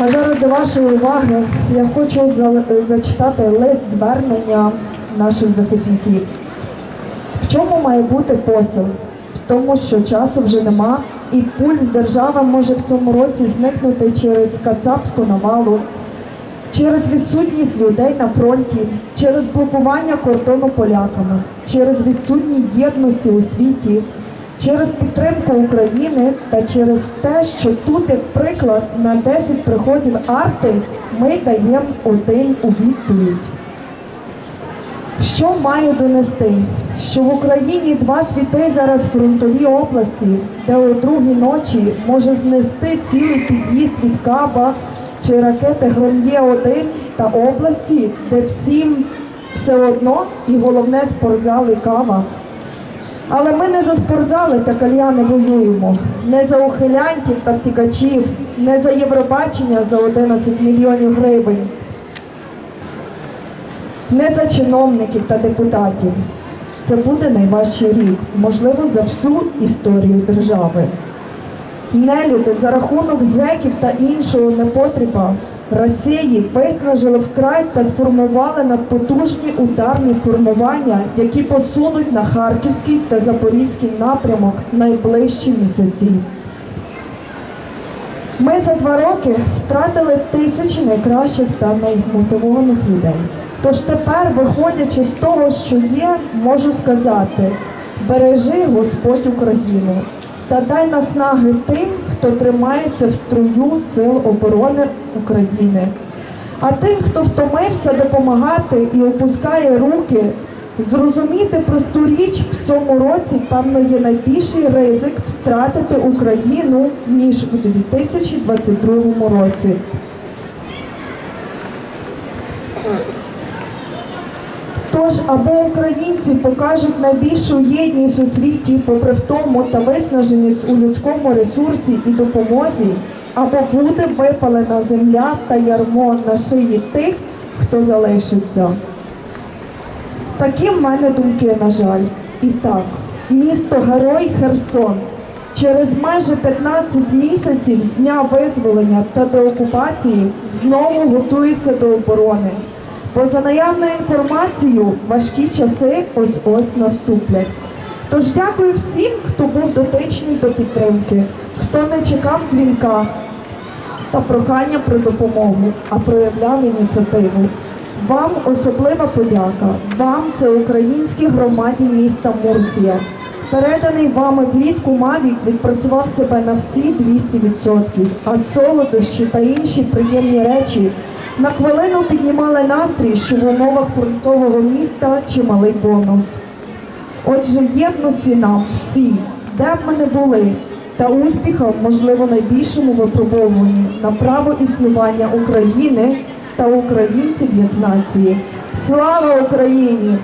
А зараз до вашої уваги я хочу за- зачитати лист звернення наших захисників. В чому має бути посил? В тому, що часу вже нема, і пульс держави може в цьому році зникнути через кацапську навалу, через відсутність людей на фронті, через блокування кордону поляками, через відсутність єдності у світі, через підтримку України та через те, що тут, як приклад, на 10 приходів арти ми даємо один у відповідь. Що маю донести? Що в Україні два світи зараз фронтові області, де о другій ночі може знести цілий під'їзд від Каба чи ракети Гром'є-1 та області, де всім все одно і головне спортзал і кава. Але ми не за спортзали та кальяни воюємо, не за ухилянтів та втікачів, не за Євробачення за 11 мільйонів гривень не за чиновників та депутатів. Це буде найважчий рік, можливо, за всю історію держави. Нелюди за рахунок зеків та іншого непотреба Росії виснажили вкрай та сформували надпотужні ударні формування, які посунуть на Харківський та Запорізький напрямок найближчі місяці. Ми за два роки втратили тисячі найкращих та наймотивованих людей. Тож тепер, виходячи з того, що є, можу сказати: бережи Господь Україну та дай наснаги тим, хто тримається в струю Сил оборони України. А тим, хто втомився допомагати і опускає руки, зрозуміти просту річ в цьому році, певно, є найбільший ризик втратити Україну, ніж у 2022 році. Тож або українці покажуть найбільшу єдність у світі, попри втому та виснаженість у людському ресурсі і допомозі, або буде випалена земля та ярмо на шиї тих, хто залишиться. Такі в мене думки, на жаль. І так, місто Герой Херсон через майже 15 місяців з дня визволення та деокупації знову готується до оборони. Бо за наявною інформацією важкі часи ось ось наступлять. Тож дякую всім, хто був дотичний до підтримки, хто не чекав дзвінка та прохання про допомогу, а проявляв ініціативу. Вам особлива подяка. Вам це українській громаді міста Мурсія. Переданий вами влітку Мавік відпрацював себе на всі 200%, а солодощі та інші приємні речі на хвилину піднімали настрій, що в умовах фронтового міста чималий бонус. Отже, єдності нам всі, де б ми не були, та успіха в можливо найбільшому випробовуванні на право існування України та українців як нації. Слава Україні!